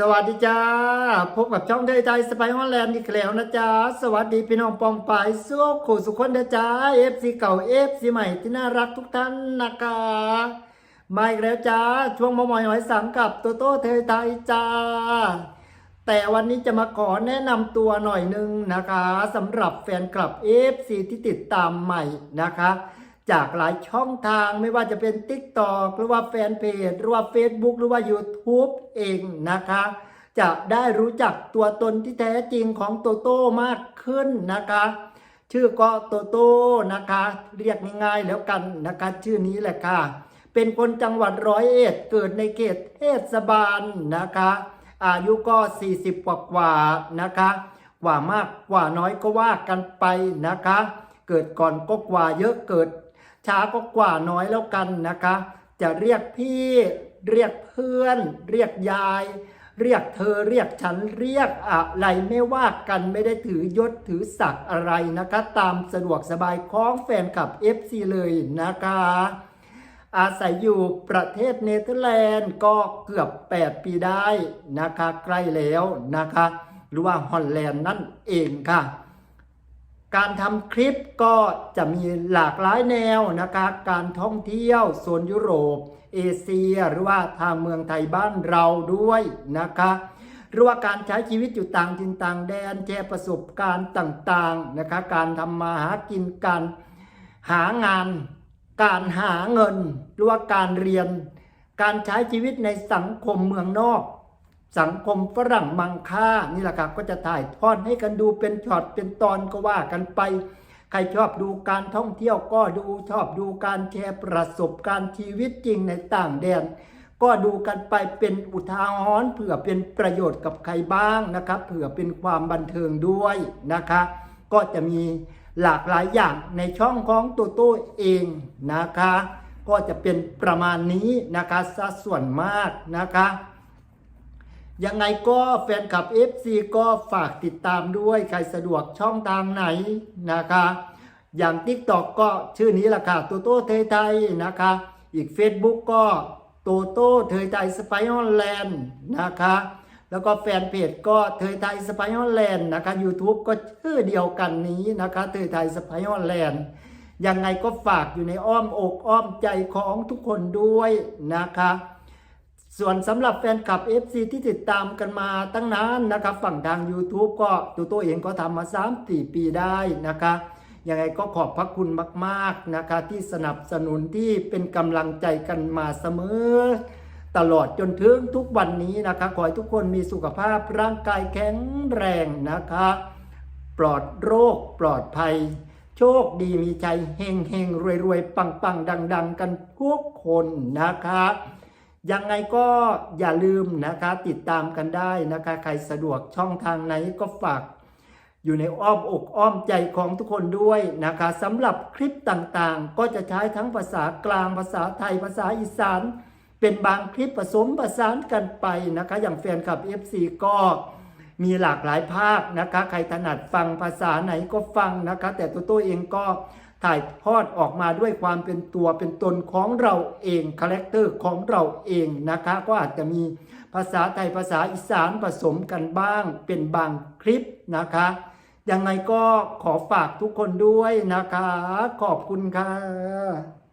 สวัสดีจ้า พบกับช่องเดยใจสไปฮอลแลนด์อีกแล้วนะจ๊ะสวัสดีพี่น้องปองปายสู้ขู่สุขคนนะจ๊ะเอฟซีเก่าเอฟซีใหม่ที่น่ารักทุกท่านนะคะมาอีกแล้วจ้า ช่วงมอมอยหอยสังกับโตโต้เทยไทยจ้า แต่วันนี้จะมาขอแนะนำตัวหน่อยนึงนะคะสำหรับแฟนคลับ FC ที่ติดตามใหม่นะคะ จากหลายช่องทางไม่ว่าจะเป็น TikTok หรือว่าแฟนเพจหรือว่า Facebook หรือว่า YouTube เองนะคะ จะได้รู้จักตัวตนที่แท้จริงของโตโต้มากขึ้นนะคะ ชื่อก็โตโต้นะคะ เรียกง่ายๆแล้วกันนะคะชื่อนี้แหละค่ะ เป็นคนจังหวัดร้อยเอ็ดเกิดในเขตเทศบาลนะคะ อายุก็ 40 กว่ากว่านะคะกว่ามากกว่าน้อยก็ว่ากันไปนะคะ เกิดก่อนก็กว่าเยอะเกิด ช้าก็กว่าน้อยแล้วกันนะคะ จะเรียกพี่ เรียกเพื่อน เรียกยาย เรียกเธอเรียกฉันเรียกอะไรไม่ว่ากันไม่ได้ถือยศถือศักดิ์อะไรนะคะ ตามสะดวกสบายของแฟนคลับ FC เลยนะคะ อาศัยอยู่ประเทศเนเธอร์แลนด์ก็เกือบ 8 ปีได้นะคะ ใกล้แล้วนะคะ หรือว่าฮอลแลนด์นั่นเองค่ะ การทำคลิปก็จะมีหลากหลายแนวนะคะ การท่องเที่ยวโซนยุโรป เอเชีย หรือว่าทางเมืองไทยบ้านเราด้วยนะคะหรือว่าการใช้ชีวิตอยู่ต่างถิ่นต่างแดนแชร์ประสบการณ์ต่างๆนะคะ การทำมาหากินการหางาน การหาเงิน หรือว่าการเรียน การใช้ชีวิตในสังคมเมืองนอก สังคมฝรั่งมังค่านี่แหละครับก็จะถ่ายทอดให้กันดูเป็นช็อตเป็นตอนก็ว่ากันไป ใครชอบดูการท่องเที่ยวก็ดูชอบดูการแชร์ประสบการณ์ชีวิตจริงในต่างแดน ก็ดูกันไปเป็นอุทาหรณ์เผื่อเป็นประโยชน์กับใครบ้างนะครับเผื่อเป็นความบันเทิงด้วยนะคะก็จะมีหลากหลายอย่างในช่องของตัวโต้เองนะคะ ก็จะเป็นประมาณนี้นะคะสัดส่วนมากนะคะ ยังไงก็แฟนคลับ FC ก็ฝากติดตามด้วยใครสะดวกช่องทางไหนนะคะ อย่าง TikTok ก็ชื่อนี้แหละค่ะโตโต้เทยไทยนะคะ อีก Facebook ก็โตโต้เทยไทยสไปออนแลนด์นะคะ แล้วก็แฟนเพจก็เทยไทยสไปออนแลนด์นะคะ YouTube ก็ชื่อเดียวกันนี้นะคะเทยไทยสไปออนแลนด์ยังไงก็ฝากอยู่ในอ้อมอกอ้อมใจของทุกคนด้วยนะคะ ส่วนสำหรับแฟนคลับ FC ที่ติดตามกันมาตั้งนานนะครับ ฝั่งทาง YouTube ก็ตัวตัวเองก็ทำมา 3-4 ปีได้นะคะยังไงก็ขอบพระคุณมาก ๆนะคะที่สนับสนุนที่เป็นกำลังใจกันมาเสมอ ตลอดจนถึงทุกวันนี้นะคะ ขอให้ทุกคนมีสุขภาพร่างกายแข็งแรงนะคะ ปลอดโรคปลอดภัย โชคดีมีใจเฮงเฮงรวยรวยปังปังดังดังกันทุกคนนะคะ ยังไงก็อย่าลืมนะคะติดตามกันได้นะคะ ใครสะดวกช่องทางไหนก็ฝาก อยู่ในอ้อมอกอ้อมใจของทุกคนด้วยนะคะสำหรับคลิปต่างๆ ก็จะใช้ทั้งภาษากลางภาษาไทยภาษาอีสาน เป็นบางคลิปผสมผสานกันไปนะคะ อย่างแฟนคลับ FC ก็มีหลากหลายภาคนะคะ ใครถนัดฟังภาษาไหนก็ฟังนะคะ แต่ตัวตัวเองก็ ถ่ายทอดออกมาด้วยความเป็นตัวเป็นตนของเราเองคาแรคเตอร์ของเราเองนะคะ ก็อาจจะมีภาษาไทยภาษาอีสานผสมกันบ้างเป็นบางคลิปนะคะยังไงก็ขอฝากทุกคนด้วยนะคะ ขอบคุณค่ะ